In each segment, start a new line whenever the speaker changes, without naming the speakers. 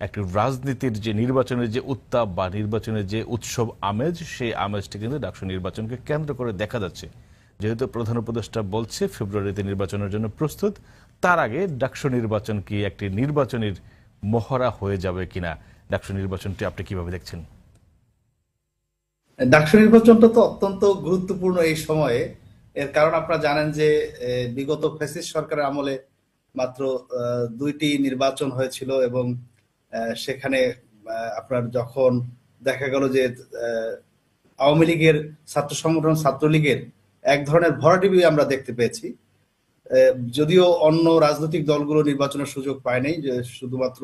একটি রাজনীতির যে নির্বাচনের যে উত্তাপ বা নির্বাচনের যে উৎসব আমেজ, সেই আমেজটি কিন্তু ডাকসু নির্বাচনকে কেন্দ্র করে দেখা যাচ্ছে। যেহেতু প্রধান উপদেষ্টা বলছে, ফেব্রুয়ারিতে নির্বাচনের জন্য প্রস্তুত, তার আগে ডাকসু নির্বাচন কি একটি নির্বাচনের মহড়া হয়ে যাবে কিনা? ডাকসু নির্বাচনটি আপনি কীভাবে দেখছেন?
ডাকসু নির্বাচনটা তো অত্যন্ত গুরুত্বপূর্ণ এই সময়ে। এর কারণ আপনারা জানেন যে বিগত ফ্যাসিস্ট সরকারের আমলে মাত্র দুইটি নির্বাচন হয়েছিল এবং সেখানে আপনার যখন দেখা গেল যে আওয়ামী লীগের ছাত্র সংগঠন, ছাত্রলীগের এক ধরনের ভরাটিবি আমরা দেখতে পেয়েছি। যদিও অন্য রাজনৈতিক দলগুলো নির্বাচনের সুযোগ পায়নি যে শুধুমাত্র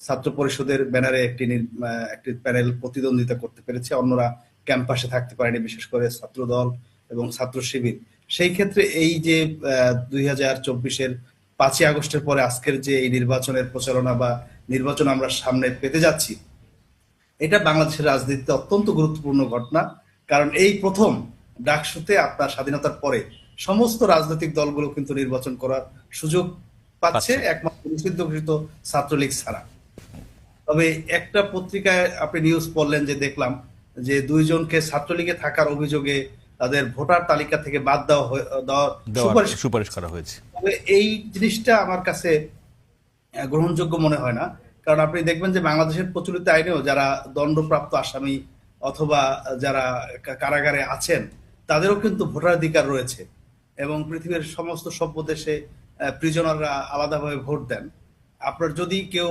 ছাত্র পরিষদের ব্যানারে একটি একটি প্যানেল প্রতিদ্বন্দ্বিতা করতে পেরেছে, অন্যরা ক্যাম্পাসে থাকতে পারেনি, বিশেষ করে ছাত্র দল এবং ছাত্র শিবির। সেই ক্ষেত্রে এই যে দুই হাজার চব্বিশের পাঁচই আগস্টের পরে আজকের যে এই নির্বাচনের প্রচারণা বা নির্বাচন আমরা সামনে পেতে যাচ্ছি এটা বাংলাদেশের রাজনীতিতে অত্যন্ত গুরুত্বপূর্ণ ঘটনা। কারণ এই প্রথম ডাকসুতে আপনার স্বাধীনতার পরে সমস্ত রাজনৈতিক দলগুলো কিন্তু নির্বাচন করার সুযোগ পাচ্ছে। একমাত্র নিষিদ্ধ ঘোষিত ছাত্রলীগ ছাড়া। তবে একটা পত্রিকায় আপনি নিউজ পড়লেন যে দেখলাম যে দুইজনকে ছাত্রলীগে থাকার অভিযোগে তাদের ভোটার তালিকা থেকে বাদ দেওয়া হয়ে- সুপারিশ
সুপারিশ করা হয়েছে।
তবে এই জিনিসটা আমার কাছে গ্রহণযোগ্য মনে হয় না। কারণ আপনি দেখবেন যে বাংলাদেশের প্রচলিত আইনেও যারা দণ্ডপ্রাপ্ত আসামি অথবা যারা কারাগারে আছেন, তাদেরও কিন্তু ভোটাধিকার রয়েছে এবং পৃথিবীর সমস্ত সভ্য দেশে প্রিজনাররা আলাদাভাবে ভোট দেন। আপনার যদি কেউ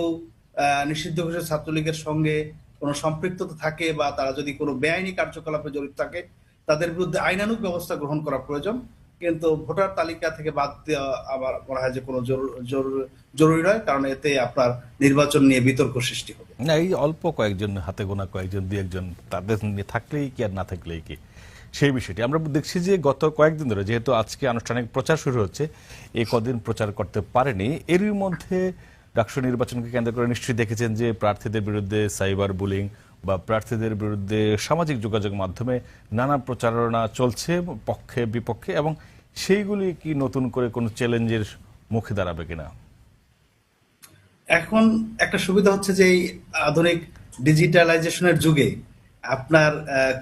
নিষিদ্ধ ঘোষিত ছাত্রলীগের সঙ্গে কোনো সম্পৃক্ততা থাকে বা তারা যদি কোনো বেআইনি কার্যকলাপে জড়িত থাকে, তাদের বিরুদ্ধে আইনানুগ ব্যবস্থা গ্রহণ করা প্রয়োজন। কিন্তু ভোটার তালিকা থেকে বাদ দেওয়া আমার মনে হয় যে কোনো জরু- জরু- জরুরি নয়, কারণ এতে আপনার নির্বাচন নিয়ে বিতর্ক সৃষ্টি হবে।
না, এই অল্প কয়েকজন হাতে গোনা কয়েকজন, দুই একজন তাদের থাকলেই কি আর না থাকলেই কি? সেই বিষয়টি আমরা দেখছি যে গত কয়েকদিন ধরে যেহেতু আজকে আনুষ্ঠানিক প্রচার শুরু হচ্ছে এই কদিন প্রচার করতে পারেনি। এরই মধ্যে ডাকসু নির্বাচনকে কেন্দ্র করে নিশ্চয়ই দেখেছেন যে প্রার্থীদের বিরুদ্ধে সাইবার বুলিং বা প্রার্থীদের বিরুদ্ধে সামাজিক যোগাযোগ মাধ্যমে নানা প্রচারণা চলছে, পক্ষে, বিপক্ষে, এবং সেইগুলি কি নতুন করে কোনো চ্যালেঞ্জের মুখে দাঁড়াবে কিনা?
এখন একটা সুবিধা হচ্ছে যে এই আধুনিক ডিজিটালাইজেশনের যুগে আপনার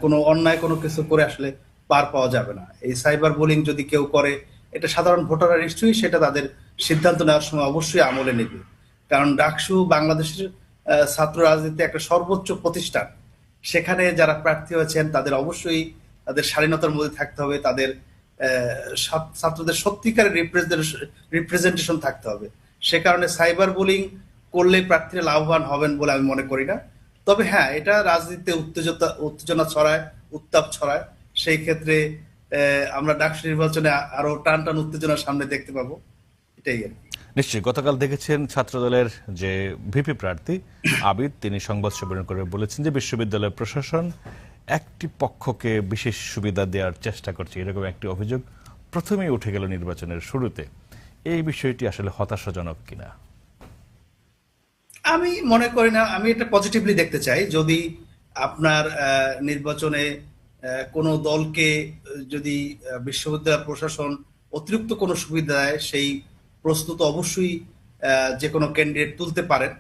কোনো অন্যায় কোনো কিছু করে আসলে পার পাওয়া যাবে না। এই সাইবার বুলিং যদি কেউ করে, এটা সাধারণ ভোটাররা নিশ্চয়ই সেটা তাদের সিদ্ধান্ত নেওয়ার সময় অবশ্যই আমলে নেবে। কারণ ডাকসু বাংলাদেশের ছাত্র রাজনীতি একটা সর্বোচ্চ প্রতিষ্ঠান। সেখানে যারা প্রার্থী হয়েছেন, তাদের অবশ্যই তাদের স্বাধীনতার মধ্যে থাকতে হবে, তাদের ছাত্রদের সত্যিকারের রিপ্রেজেন্টেশন থাকতে হবে। সে কারণে সাইবার বুলিং করলে প্রার্থীরা লাভবান হবেন বলে আমি মনে করি না। তবে হ্যাঁ এটা রাজনীতিতে উত্তেজতা উত্তেজনা ছড়ায়, উত্তাপ ছড়ায়। সেই ক্ষেত্রে আমরা ডাকসু নির্বাচনে আরও টান টান উত্তেজনার সামনে দেখতে পাবো। এটাই আর
নিশ্চয়ই, গতকাল দেখেছেন ছাত্রদলের যে ভিপি প্রার্থী আবিদ, তিনি সংবাদ সম্মেলন করে বলেছেন যে বিশ্ববিদ্যালয় প্রশাসন একটি পক্ষকে বিশেষ সুবিধা দেওয়ার চেষ্টা করছে। এরকম একটি অভিযোগ প্রথমেই উঠে গেল নির্বাচনের শুরুতে। এই বিষয়টি আসলে হতাশাজনক কিনা?
আমি মনে করি না, আমি এটা পজিটিভলি দেখতে চাই। যদি আপনার নির্বাচনে কোনো দলকে যদি বিশ্ববিদ্যালয় প্রশাসন অতিরিক্ত কোনো সুবিধা দেয়, সেই প্রশ্ন তো অবশ্যই যে কোনো ক্যান্ডিডেট তুলতে পারেন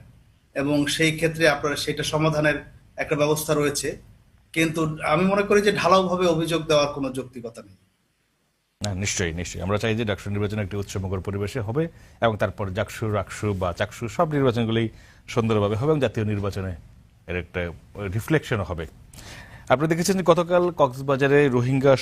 এবং সেই ক্ষেত্রে আপনার সেটা সমাধানের একটা ব্যবস্থা রয়েছে। কিন্তু আমি মনে করি যে ঢালাওভাবে অভিযোগ দেওয়ার কোনো যৌক্তিকতা নেই।
নিশ্চয়ই নিশ্চয়ই। আমরা চাই যে ডাকসু নির্বাচন একটি উৎসবমুখর পরিবেশে হবে এবং তারপর জাকসু রাকসু বা চাকসু সব নির্বাচনগুলি সুন্দরভাবে হবে এবং জাতীয় নির্বাচনে এর একটা রিফ্লেকশন হবে। আপনি দেখেছেন যে গতকাল কক্সবাজারে রোহিঙ্গা